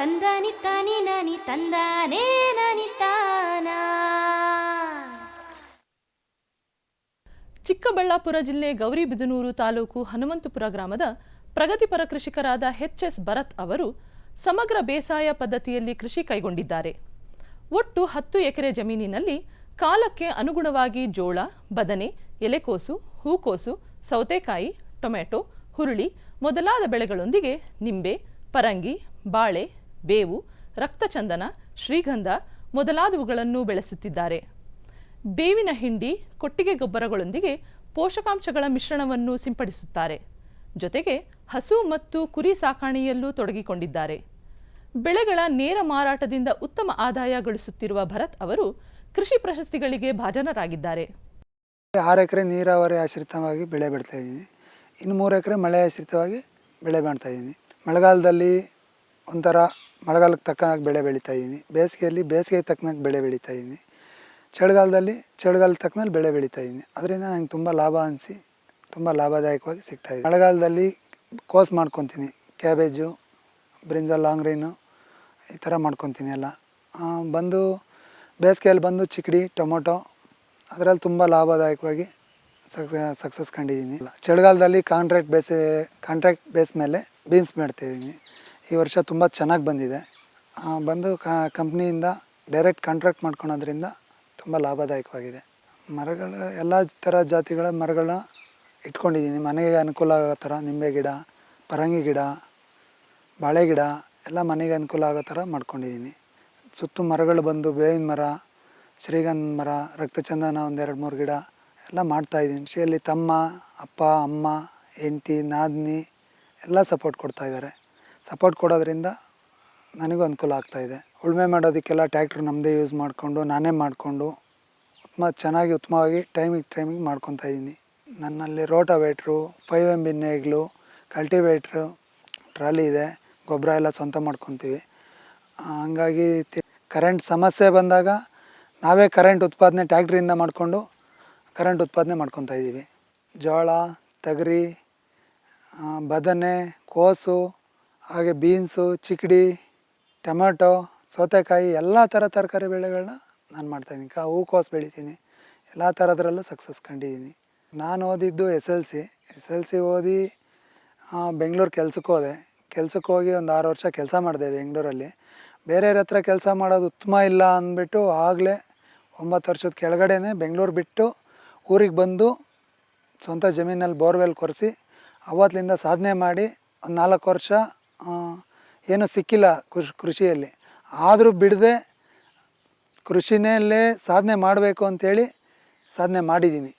ನಾನಿ ನಾನಿ ತಂದಾನೇ ನಾನಿ ಚಿಕ್ಕಬಳ್ಳಾಪುರ ಜಿಲ್ಲೆ ಗೌರಿಬಿದನೂರು ತಾಲೂಕು ಹನುಮಂತಪುರ ಗ್ರಾಮದ ಪ್ರಗತಿಪರ ಕೃಷಿಕರಾದ ಎಚ್ ಎಸ್ ಭರತ್ ಅವರು ಸಮಗ್ರ ಬೇಸಾಯ ಪದ್ಧತಿಯಲ್ಲಿ ಕೃಷಿ ಕೈಗೊಂಡಿದ್ದಾರೆ. ಒಟ್ಟು ಹತ್ತು ಎಕರೆ ಜಮೀನಿನಲ್ಲಿ ಕಾಲಕ್ಕೆ ಅನುಗುಣವಾಗಿ ಜೋಳ, ಬದನೆ, ಎಲೆಕೋಸು, ಹೂಕೋಸು, ಸೌತೆಕಾಯಿ ಟೊಮೆಟೊ ಹುರುಳಿ ಮೊದಲಾದ ಬೆಳೆಗಳೊಂದಿಗೆ ನಿಂಬೆ, ಪರಂಗಿ, ಬಾಳೆ ಬೇವು, ರಕ್ತಚಂದನ, ಶ್ರೀಗಂಧ ಮೊದಲಾದವುಗಳನ್ನು ಬೆಳೆಸುತ್ತಿದ್ದಾರೆ. ಬೇವಿನ ಹಿಂಡಿ, ಕೊಟ್ಟಿಗೆ ಗೊಬ್ಬರಗಳೊಂದಿಗೆ ಪೋಷಕಾಂಶಗಳ ಮಿಶ್ರಣವನ್ನು ಸಿಂಪಡಿಸುತ್ತಾರೆ. ಜೊತೆಗೆ ಹಸು ಮತ್ತು ಕುರಿ ಸಾಕಾಣೆಯಲ್ಲೂ ತೊಡಗಿಕೊಂಡಿದ್ದಾರೆ. ಬೆಳೆಗಳ ನೇರ ಮಾರಾಟದಿಂದ ಉತ್ತಮ ಆದಾಯ ಗಳಿಸುತ್ತಿರುವ ಭರತ್ ಅವರು ಕೃಷಿ ಪ್ರಶಸ್ತಿಗಳಿಗೆ ಭಾಜನರಾಗಿದ್ದಾರೆ. ಆರು ಎಕರೆ ನೀರಾವರಿ ಆಶ್ರಿತವಾಗಿ ಬೆಳೆ ಬೆಳಿತಾ ಇದ್ದೀನಿ. ಇನ್ನು ಮೂರು ಎಕರೆ ಮಳೆ ಆಶ್ರಿತವಾಗಿ ಬೆಳೆ ಮಾಡ್ತಾ ಇದ್ದೀನಿ. ಮಳೆಗಾಲದಲ್ಲಿ ಒಂಥರ ಮಳೆಗಾಲಕ್ಕೆ ತಕ್ಕನಾಗಿ ಬೆಳೆ ಬೆಳೀತಾ ಇದ್ದೀನಿ ಬೇಸಿಗೆಯಲ್ಲಿ ಬೇಸಿಗೆ ತಕ್ಕನಾಗಿ ಬೆಳೆ ಬೆಳೀತಾ ಇದ್ದೀನಿ ಚಳಿಗಾಲದಲ್ಲಿ ಚಳಿಗಾಲದ ತಕ್ಕನಲ್ಲಿ ಬೆಳೆ ಬೆಳೀತಾ ಇದ್ದೀನಿ ಅದರಿಂದ ನಂಗೆ ತುಂಬ ಲಾಭ ಅನಿಸಿ, ತುಂಬ ಲಾಭದಾಯಕವಾಗಿ ಸಿಗ್ತಾ ಇದೆ ಮಳೆಗಾಲದಲ್ಲಿ ಕೋಸ್ ಮಾಡ್ಕೊತೀನಿ. ಕ್ಯಾಬೇಜು, ಬ್ರಿಂಜಲ್, ಲಾಂಗ್ ರೈನು ಈ ಥರ ಮಾಡ್ಕೊತೀನಿ ಎಲ್ಲ. ಬಂದು ಬೇಸಿಗೆಯಲ್ಲಿ ಬಂದು ಚಿಕ್ಕಡಿ ಟೊಮೊಟೊ, ಅದರಲ್ಲಿ ತುಂಬ ಲಾಭದಾಯಕವಾಗಿ ಸಕ್ಸ, ಸಕ್ಸಸ್ ಕಂಡಿದ್ದೀನಿ ಚಳಿಗಾಲದಲ್ಲಿ ಕಾಂಟ್ರಾಕ್ಟ್ ಬೇಸೇ, ಕಾಂಟ್ರಾಕ್ಟ್ ಬೇಸ್ ಮೇಲೆ ಬೀನ್ಸ್ ಮಾಡ್ತಾಯಿದ್ದೀನಿ ಈ ವರ್ಷ ತುಂಬ ಚೆನ್ನಾಗಿ ಬಂದಿದೆ. ಬಂದು ಕಂಪ್ನಿಯಿಂದ ಡೈರೆಕ್ಟ್ ಕಾಂಟ್ರಾಕ್ಟ್ ಮಾಡ್ಕೊಳೋದ್ರಿಂದ ತುಂಬ ಲಾಭದಾಯಕವಾಗಿದೆ. ಮರಗಳ, ಎಲ್ಲ ಥರ ಜಾತಿಗಳ ಮರಗಳನ್ನ ಇಟ್ಕೊಂಡಿದ್ದೀನಿ ಮನೆಗೆ ಅನುಕೂಲ ಆಗೋ ಥರ ನಿಂಬೆ ಗಿಡ, ಪರಂಗಿ ಗಿಡ, ಬಾಳೆ ಗಿಡ, ಎಲ್ಲ ಮನೆಗೆ ಅನುಕೂಲ ಆಗೋ ಥರ ಮಾಡ್ಕೊಂಡಿದ್ದೀನಿ ಸುತ್ತು ಮರಗಳು ಬಂದು ಬೇವಿನ ಮರ, ಶ್ರೀಗಂಧ ಮರ, ರಕ್ತಚಂದನ ಒಂದೆರಡು ಮೂರು ಗಿಡ ಎಲ್ಲ ಮಾಡ್ತಾಯಿದ್ದೀನಿ ಕೃಷಿಯಲ್ಲಿ ತಮ್ಮ, ಅಪ್ಪ, ಅಮ್ಮ, ಹೆಂಡ್ತಿ, ನಾದಿನಿ ಎಲ್ಲ ಸಪೋರ್ಟ್ ಕೊಡ್ತಾ ಇದ್ದಾರೆ. ಸಪೋರ್ಟ್ ಕೊಡೋದ್ರಿಂದ ನನಗೂ ಅನುಕೂಲ ಆಗ್ತಾಯಿದೆ ಉಳುಮೆ ಮಾಡೋದಕ್ಕೆಲ್ಲ ಟ್ಯಾಕ್ಟ್ರ್ ನಮ್ಮದೇ ಯೂಸ್ ಮಾಡಿಕೊಂಡು, ನಾನೇ ಮಾಡಿಕೊಂಡು, ಉತ್ತಮ, ಚೆನ್ನಾಗಿ ಉತ್ತಮವಾಗಿ ಟೈಮಿಗೆ ಟೈಮಿಗೆ ಮಾಡ್ಕೊತಾ ಇದ್ದೀನಿ. ನನ್ನಲ್ಲಿ ರೋಟೋವೇಟ್ರು ಫೈವ್ ಎಂ ಬಿ ನೇಗ್ಲು ಕಲ್ಟಿವೇಟ್ರು ಟ್ರಾಲಿ ಇದೆ, ಗೊಬ್ಬರ ಎಲ್ಲ ಸ್ವಂತ ಮಾಡ್ಕೊತೀವಿ. ಹಂಗಾಗಿ ಕರೆಂಟ್ ಸಮಸ್ಯೆ ಬಂದಾಗ ನಾವೇ ಕರೆಂಟ್ ಉತ್ಪಾದನೆ ಟ್ಯಾಕ್ಟ್ರಿಯಿಂದ ಮಾಡಿಕೊಂಡು ಕರೆಂಟ್ ಉತ್ಪಾದನೆ ಮಾಡ್ಕೊತಾ ಇದ್ದೀವಿ. ಜೋಳ, ತೊಗರಿ ಬದನೆ, ಕೋಸು ಹಾಗೆ ಬೀನ್ಸು ಚಿಕ್ಕಡಿ ಟೊಮೆಟೊ, ಸೌತೆಕಾಯಿ, ಎಲ್ಲ ಥರ ತರಕಾರಿ ಬೆಳೆಗಳನ್ನ ನಾನು ಮಾಡ್ತಾಯಿದ್ದೀನಿ ಕಾ ಹೂಕೋಸು ಬೆಳಿತೀನಿ. ಎಲ್ಲ ಥರದ್ರಲ್ಲೂ ಸಕ್ಸಸ್ ಕಂಡಿದ್ದೀನಿ. ನಾನು ಓದಿದ್ದು S L C. S L C ಓದಿ ಬೆಂಗಳೂರು ಕೆಲ್ಸಕ್ಕೆ ಹೋದೆ. ಕೆಲ್ಸಕ್ಕೆ ಹೋಗಿ ಒಂದು ಆರು ವರ್ಷ ಕೆಲಸ ಮಾಡಿದೆ ಬೆಂಗಳೂರಲ್ಲಿ. ಬೇರೆಯವ್ರ ಹತ್ರ ಕೆಲಸ ಮಾಡೋದು ಉತ್ತಮ ಇಲ್ಲ ಅಂದ್ಬಿಟ್ಟು ಆಗಲೇ ಒಂಬತ್ತು ವರ್ಷದ ಕೆಳಗಡೆನೇ ಬೆಂಗಳೂರು ಬಿಟ್ಟು ಊರಿಗೆ ಬಂದು ಸ್ವಂತ ಜಮೀನಲ್ಲಿ ಬೋರ್ವೆಲ್ ಕೊರೆಸಿ ಅವತ್ತಿಂದ ಸಾಧನೆ ಮಾಡಿ ಒಂದು ನಾಲ್ಕು ವರ್ಷ ಏನೂ ಸಿಕ್ಕಿಲ್ಲ ಕೃಷಿ ಕೃಷಿಯಲ್ಲಿ. ಆದರೂ ಬಿಡದೆ ಕೃಷಿನಲ್ಲೇ ಸಾಧನೆ ಮಾಡಬೇಕು ಅಂಥೇಳಿ ಸಾಧನೆ ಮಾಡಿದ್ದೀನಿ.